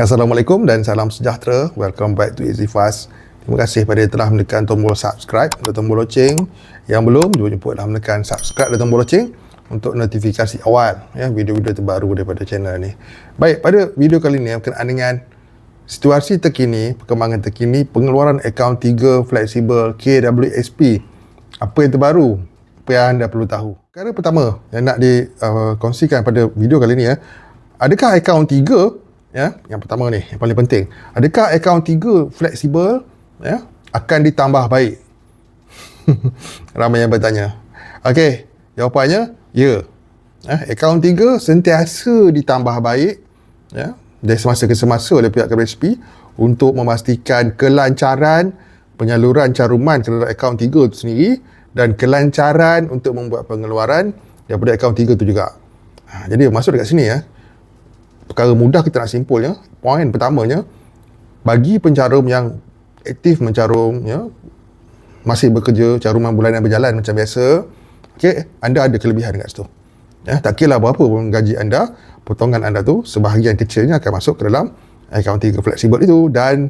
Assalamualaikum dan salam sejahtera. Welcome back to Easy Fast. Terima kasih pada yang telah menekan tombol subscribe atau tombol loceng. Yang belum, jemput-jemputlah menekan subscribe dan tombol loceng untuk notifikasi awal ya video-video terbaru daripada channel ni. Baik, pada video kali ini berkenaan dengan situasi terkini, perkembangan terkini pengeluaran akaun 3 flexible KWSP. Apa yang terbaru? Apa yang anda perlu tahu? Perkara pertama yang nak dikongsikan uh, pada video kali ini ya. Adakah akaun 3 ya, yang pertama ni, yang paling penting. Adakah akaun 3 flexible ya akan ditambah baik? Ramai yang bertanya. Okey, jawapannya Ya. Eh, akaun tiga sentiasa ditambah baik ya, dari semasa ke semasa oleh pihak KPSP untuk memastikan kelancaran penyaluran caruman terhadap akaun tiga itu sendiri dan kelancaran untuk membuat pengeluaran daripada akaun tiga itu juga. Ha, jadi masuk dekat sini ya. Perkara mudah kita nak simpulnya. Poin pertamanya bagi pencarum yang aktif mencarum ya masih bekerja caruman bulanan berjalan macam biasa okay, anda ada kelebihan dekat situ. Ya, tak kira berapa pun gaji anda, potongan anda tu sebahagian kecilnya akan masuk ke dalam akaun tiga fleksibel itu dan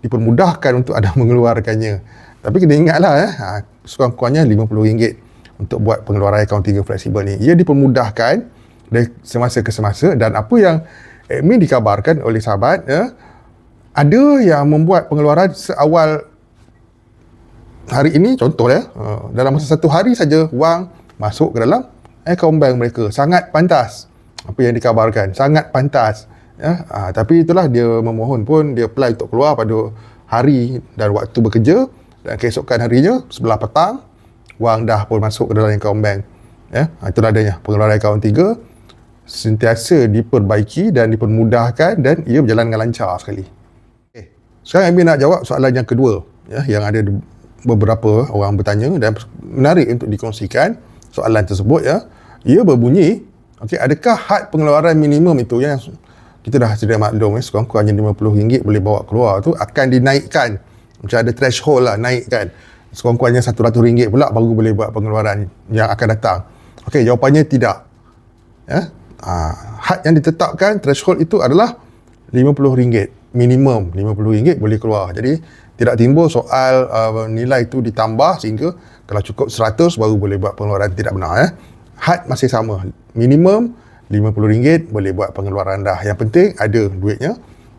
dipermudahkan untuk anda mengeluarkannya. Tapi kena ingatlah ya, ha, sekurang-kurangnya RM50 untuk buat pengeluaran akaun tiga fleksibel ni. Ia dipermudahkan dari semasa ke semasa dan apa yang admin dikabarkan oleh sahabat ya, ada yang membuat pengeluaran seawal hari ini contoh ya uh, dalam masa satu hari saja wang masuk ke dalam akaun bank mereka. Sangat pantas apa yang dikabarkan sangat pantas ya. Uh, tapi itulah dia memohon pun dia apply untuk keluar pada hari dan waktu bekerja dan keesokan harinya sebelah petang wang dah pun masuk ke dalam akaun bank ya. Uh, itulah adanya pengeluaran tiga sentiasa diperbaiki dan dipermudahkan dan ia berjalan dengan lancar sekali okay. sekarang Amir nak jawab soalan yang kedua ya yang ada beberapa orang bertanya dan menarik untuk dikongsikan soalan tersebut ya. Ia berbunyi, okey, adakah had pengeluaran minimum itu yang kita dah sedia maklum ya, sekurang-kurangnya RM50 boleh bawa keluar tu akan dinaikkan. Macam ada threshold lah naikkan. Sekurang-kurangnya RM100 pula baru boleh buat pengeluaran yang akan datang. Okey, jawapannya tidak. Ya. Ha, had yang ditetapkan threshold itu adalah RM50 minimum RM50 boleh keluar. Jadi tidak timbul soal uh, nilai itu ditambah sehingga kalau cukup 100 baru boleh buat pengeluaran tidak benar ya. Had masih sama. Minimum RM50 boleh buat pengeluaran dah. Yang penting ada duitnya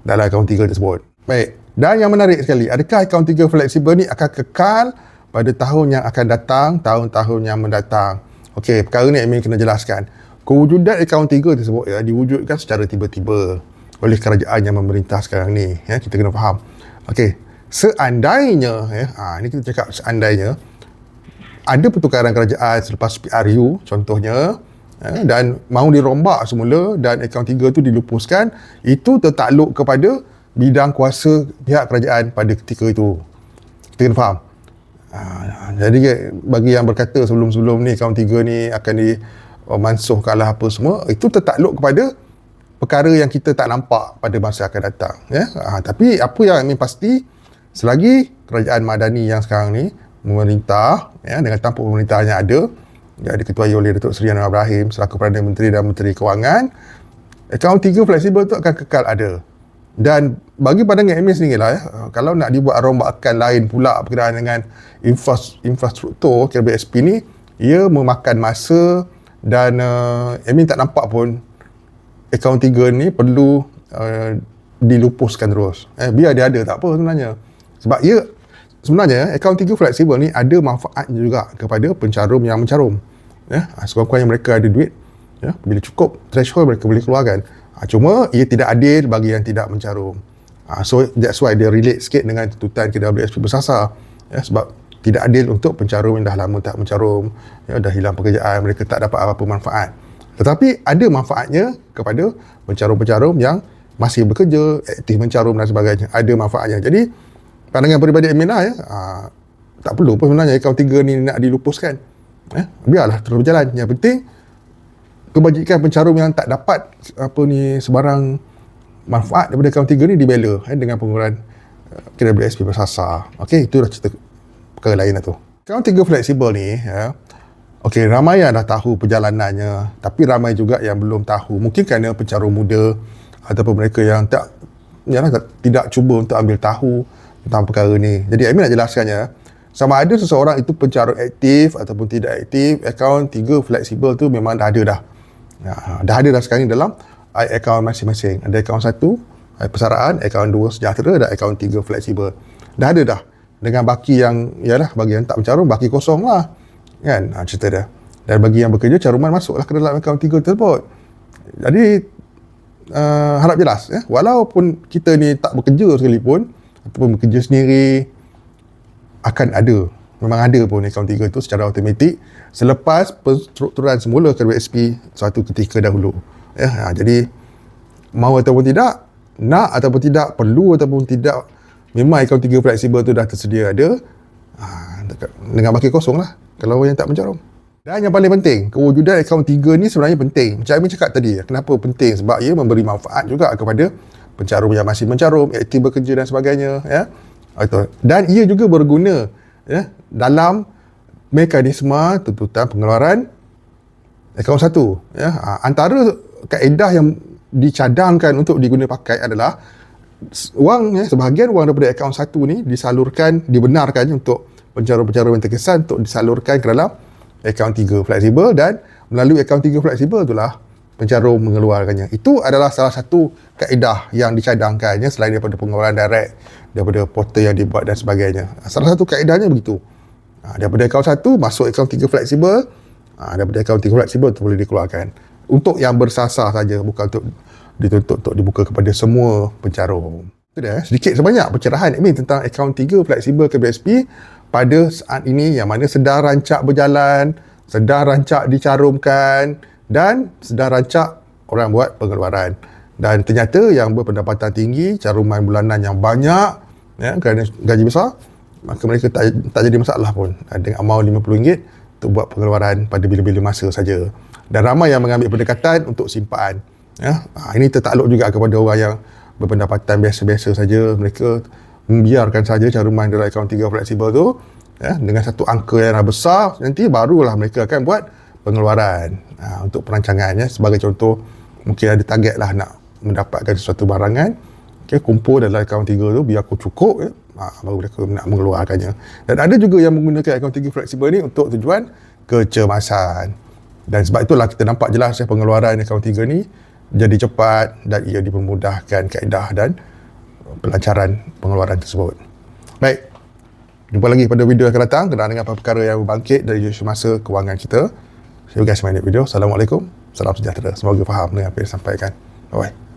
dalam akaun 3 tersebut. Baik. Dan yang menarik sekali, adakah akaun 3 fleksibel ni akan kekal pada tahun yang akan datang, tahun-tahun yang mendatang? Okey, perkara ni Amin kena jelaskan. Kewujudan akaun 3 tersebut ya, diwujudkan secara tiba-tiba oleh kerajaan yang memerintah sekarang ni. Ya, kita kena faham. Okey, seandainya ya ha, ini kita cakap seandainya ada pertukaran kerajaan selepas PRU contohnya ya, dan mahu dirombak semula dan akaun tiga tu dilupuskan itu tertakluk kepada bidang kuasa pihak kerajaan pada ketika itu kita kena faham ha, jadi bagi yang berkata sebelum-sebelum ni akaun tiga ni akan di mansuh kalah apa semua itu tertakluk kepada perkara yang kita tak nampak pada masa akan datang ya. Ha, tapi apa yang kami pasti selagi kerajaan madani yang sekarang ni memerintah ya, dengan tampuk pemerintah yang ada yang diketuai oleh Datuk Seri Anwar Ibrahim selaku Perdana Menteri dan Menteri Kewangan akaun tiga fleksibel tu akan kekal ada. Dan bagi pandangan MA sendiri lah ya, kalau nak dibuat rombakan lain pula berkenaan dengan infrastruktur KBSP ni ia memakan masa dan uh, Amin tak nampak pun akaun tiga ni perlu uh, dilupuskan terus eh, biar dia ada tak apa sebenarnya sebab ia sebenarnya akaun tiga fleksibel ni ada manfaat juga kepada pencarum yang mencarum. Ya, ha, sekurang-kurangnya mereka ada duit. Ya, bila cukup threshold mereka boleh keluarkan. Ha, cuma ia tidak adil bagi yang tidak mencarum. Ha, so that's why dia relate sikit dengan tuntutan KWSP bersasar. Ya, sebab tidak adil untuk pencarum yang dah lama tak mencarum, ya, dah hilang pekerjaan, mereka tak dapat apa-apa manfaat. Tetapi ada manfaatnya kepada pencarum-pencarum yang masih bekerja, aktif mencarum dan sebagainya. Ada manfaatnya. Jadi, pandangan peribadi admin lah ya. Ha, tak perlu pun sebenarnya akaun tiga ni nak dilupuskan. Eh, biarlah terus berjalan. Yang penting kebajikan pencarum yang tak dapat apa ni sebarang manfaat daripada akaun tiga ni dibela eh, dengan pengurangan KWSP bersasar. Okey, itu dah cerita perkara lain lah tu. Akaun tiga fleksibel ni ya. Okey, ramai yang dah tahu perjalanannya, tapi ramai juga yang belum tahu. Mungkin kerana pencarum muda ataupun mereka yang tak yalah, tidak cuba untuk ambil tahu tentang perkara ni. Jadi admin nak jelaskannya sama ada seseorang itu pencarum aktif ataupun tidak aktif, akaun 3 fleksibel tu memang dah ada dah. Ya, dah ada dah sekarang ni dalam akaun masing-masing. Ada akaun satu, persaraan, akaun dua sejahtera dan akaun tiga fleksibel. Dah ada dah. Dengan baki yang, yalah, bagi yang tak mencarum, baki kosong lah. Kan, ha, cerita dia. Dan bagi yang bekerja, caruman masuklah ke dalam akaun tiga tersebut. Jadi, uh, harap jelas. Ya. Walaupun kita ni tak bekerja sekalipun, ataupun bekerja sendiri, akan ada. Memang ada pun akaun tiga tu secara automatik selepas penstrukturan semula ke WSP suatu ketika dahulu. Ya, ha, jadi, mau ataupun tidak, nak ataupun tidak, perlu ataupun tidak, memang akaun tiga fleksibel tu dah tersedia ada, ha, dengan baki kosong lah kalau yang tak mencarum. Dan yang paling penting, kewujudan akaun tiga ni sebenarnya penting. Macam Amin cakap tadi, kenapa penting? Sebab ia memberi manfaat juga kepada pencarum yang masih mencarum, aktif bekerja dan sebagainya. Ya? Dan ia juga berguna ya, dalam mekanisme tuntutan pengeluaran akaun satu. Ya? Ha, antara kaedah yang dicadangkan untuk diguna pakai adalah wang ya, sebahagian wang daripada akaun satu ni disalurkan, dibenarkan untuk pencarum-pencarum yang terkesan untuk disalurkan ke dalam akaun 3 fleksibel dan melalui akaun 3 fleksibel itulah pencarum mengeluarkannya. Itu adalah salah satu kaedah yang dicadangkannya selain daripada pengeluaran direct, daripada portal yang dibuat dan sebagainya. Salah satu kaedahnya begitu. Ha, daripada akaun satu masuk akaun 3 fleksibel, ha, daripada akaun 3 fleksibel itu boleh dikeluarkan. Untuk yang bersasar saja, bukan untuk dituntut untuk dibuka kepada semua pencarum. Itu dia, eh. sedikit sebanyak pencerahan admin tentang akaun 3 fleksibel ke BSP pada saat ini yang mana sedang rancak berjalan, sedang rancak dicarumkan dan sedang rancak orang buat pengeluaran. Dan ternyata yang berpendapatan tinggi, caruman bulanan yang banyak, ya, kerana gaji besar, maka mereka tak, tak jadi masalah pun dengan amount RM50 untuk buat pengeluaran pada bila-bila masa saja. Dan ramai yang mengambil pendekatan untuk simpan. Ya. Ha, ini tertakluk juga kepada orang yang berpendapatan biasa-biasa saja. Mereka membiarkan saja caruman dalam akaun 3 fleksibel tu ya, dengan satu angka yang besar nanti barulah mereka akan buat pengeluaran ha, untuk perancangan ya. sebagai contoh mungkin ada target lah nak mendapatkan sesuatu barangan okay, kumpul dalam akaun 3 tu biar aku cukup ya. ha, baru mereka nak mengeluarkannya dan ada juga yang menggunakan akaun 3 fleksibel ni untuk tujuan kecemasan dan sebab itulah kita nampak jelas ya, pengeluaran akaun 3 ni jadi cepat dan ia dipermudahkan kaedah dan pelancaran pengeluaran tersebut. Baik, jumpa lagi pada video yang akan datang kenal dengan apa perkara yang berbangkit dari isu masa kewangan kita. See you guys in my next video. Assalamualaikum. Salam sejahtera. Semoga faham dengan apa yang disampaikan. Bye-bye.